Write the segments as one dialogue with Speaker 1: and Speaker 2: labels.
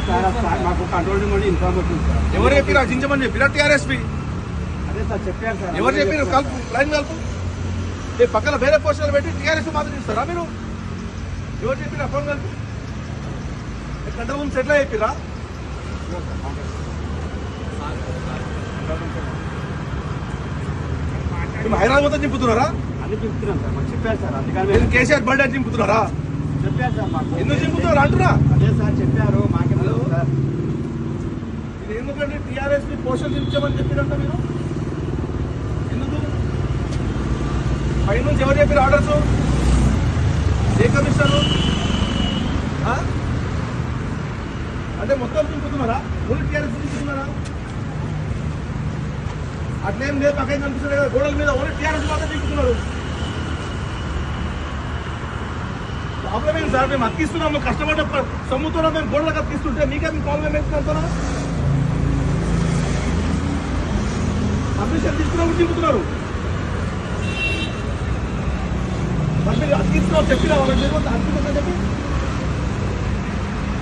Speaker 1: అదే sir sir మాకు control room నుండి ఇన్ఫార్మ్ అవుతుంది సార్.
Speaker 2: ఎవరు చెప్పిరా చించమని చెప్పిరా టీఆర్ఎస్పీ?
Speaker 1: అదే సార్ చెప్పారు సార్.
Speaker 2: ఎవరు చెప్పిరు కలుపు లైన్ కలుపు. ఏ పక్కన వేరే పోస్టర్లు పెట్టి టీఆర్ఎస్ మాత్రం ఇస్తారా మీరు? ఎవరు చెప్పిరా ఫోన్ కలుపు. కంట్రోల్ రూమ్స్ ఎట్లా చెప్పిరా మేము హైదరాబాద్ మొత్తం చింపుతున్నారా?
Speaker 1: అన్ని చెప్తున్నాం సార్ మాకు చెప్పారు సార్ అందుకని
Speaker 2: కేసీఆర్ బర్త్డే చింపుతున్నారా?
Speaker 1: చెప్పారు సార్ మాకు.
Speaker 2: ఎందుకు చింపుతున్నారు? అంటున్నా.
Speaker 1: అదే సార్ చెప్పారు మాకేం తెలుసు సార్
Speaker 2: ఇది ఎందుకంటే టీఆర్ఎస్ పోస్టర్లు చెప్పారంట మీరు? ఎందుకు? పైనుంచి ఎవరు చెప్పారు ఆర్డర్స్? ఏ కమిషనర్? అంటే మొత్తం చింపుతున్నారా ఓన్లీ టీఆర్ఎస్ చింపుతున్నారా అట్లేం లేదు పక్కన కనిపిస్తుంది కదా గోడల మీద ఓన్లీ టీఆర్ఎస్ మాత్రం చింపుతున్నారు ప్రాబ్లం ఏంటి సార్? మేము అక్కిస్తున్నాము కష్టపడ్డ ప- మేము గోడలకు అక్కిస్తుంటే మీకే మీ ప్రాబ్లం ఏంటి అంటున్నాం పర్మిషన్ తీసుకున్నప్పుడు చింపుతున్నారు మరి మీరు అతికిస్తున్నావు చెప్పినా వాళ్ళకి తెలియదు అతికిందని చెప్పి.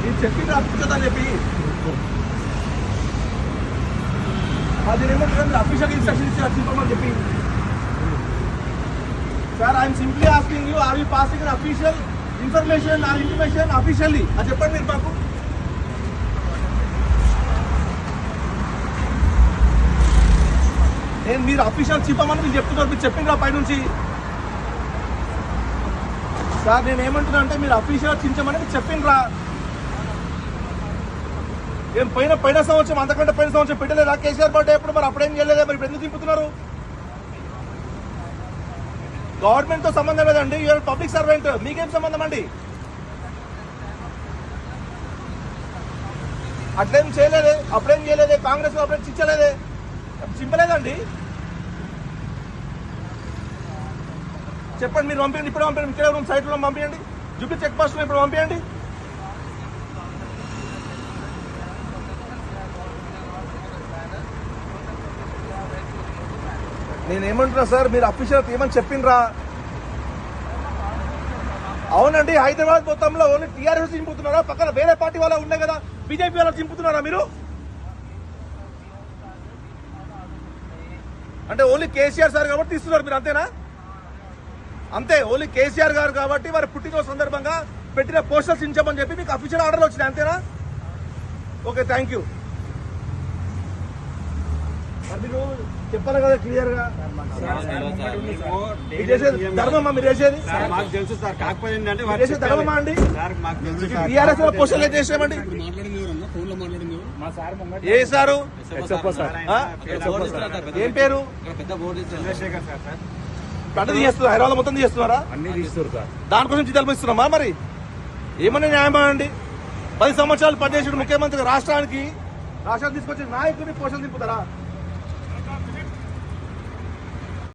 Speaker 2: మీరు చెప్పింది అతికించదని చెప్పి. అది ఏమంటారు అఫీషియల్ ఇన్స్ట్రక్షన్ ఇచ్చి చింపమని చెప్పి. Sir I'm simply asking you are you passing official information or information officially అది చెప్పండి మీరు మాకు. నేను మీరు అఫీషియల్ చెప్పమని మీరు చెప్తున్నారు మీరు చెప్పిండ్రా పైనుంచి సార్ నేను ఏమంటున్నా అంటే మీరు అఫీషియల్ చించమని మీరు చెప్పిండ్రా? ఏం పైన పైన సంవత్సరం అంతకంటే పైన సంవత్సరం పెట్టలేదా? కేసీఆర్ బర్త్డే ఎప్పుడు మరి అప్పుడేం చేయలేదా? మరి ఇప్పుడు ఎందుకు దింపుతున్నారు? గవర్నమెంట్తో సంబంధం లేదండి. You're public servant. మీకేం సంబంధం అండి? అట్లేం చేయలేదే. అప్పుడేం చేయలేదే? కాంగ్రెస్ అప్పుడేం చించలేదే చింపలేదండి. చెప్పండి మీరు పంపించండి ఇప్పుడు పంపించండి ఇక్కడ ఉన్న సైట్లో పంపించండి జూపీ చెక్ పోస్ట్లో ఇప్పుడు పంపించండి నేనేమంటున్నా సార్ మీరు అఫీషియల్ ఏమని చెప్పిండ్రా? అవునండి హైదరాబాద్ మొత్తంలో ఓన్లీ టీఆర్ఎస్ చింపుతున్నారా? పక్కన వేరే పార్టీ వాళ్ళ ఉన్నాయి కదా బీజేపీ వాళ్ళు చింపుతున్నారా మీరు? అంటే ఓన్లీ కేసీఆర్ సార్ కాబట్టి తీస్తున్నారు మీరు అంతేనా? అంతే ఓన్లీ కేసీఆర్ గారు కాబట్టి వారి పుట్టినరోజు సందర్భంగా పెట్టిన పోస్టర్స్ ఇచ్చామని చెప్పి మీకు అఫీషియల్ ఆర్డర్లు వచ్చినాయి అంతేనా? ఓకే థ్యాంక్ యూ మరి చెప్పాలి కదా క్లియర్గా. మీరు చేసేది ధర్మమా? మీరు చేసేది?
Speaker 1: సార్ మాకు తెలుసు సార్. కాకపోతే ఏంటంటే
Speaker 2: మీరు చేసేది ధర్మమా అండి?
Speaker 1: సార్ మాకు తెలుసు సార్.
Speaker 2: టీఆర్ఎస్లో పోస్టర్లు చేసామండి ఏ సారు? ఏం పేరు?
Speaker 1: చంద్రశేఖర్ సార్. సార్
Speaker 2: పంట తీస్తున్నారు హైదరాబాద్ మొత్తం తీస్తున్నారా
Speaker 1: అన్ని తీస్తారు సార్.
Speaker 2: దానికోసం జీతాలు మరి? ఏమన్నా న్యాయమా అండి పది సంవత్సరాలు పనిచేసిన ముఖ్యమంత్రి రాష్ట్రానికి రాష్ట్రాన్ని తీసుకొచ్చిన నాయకుడిని పోషణ దింపుతారా?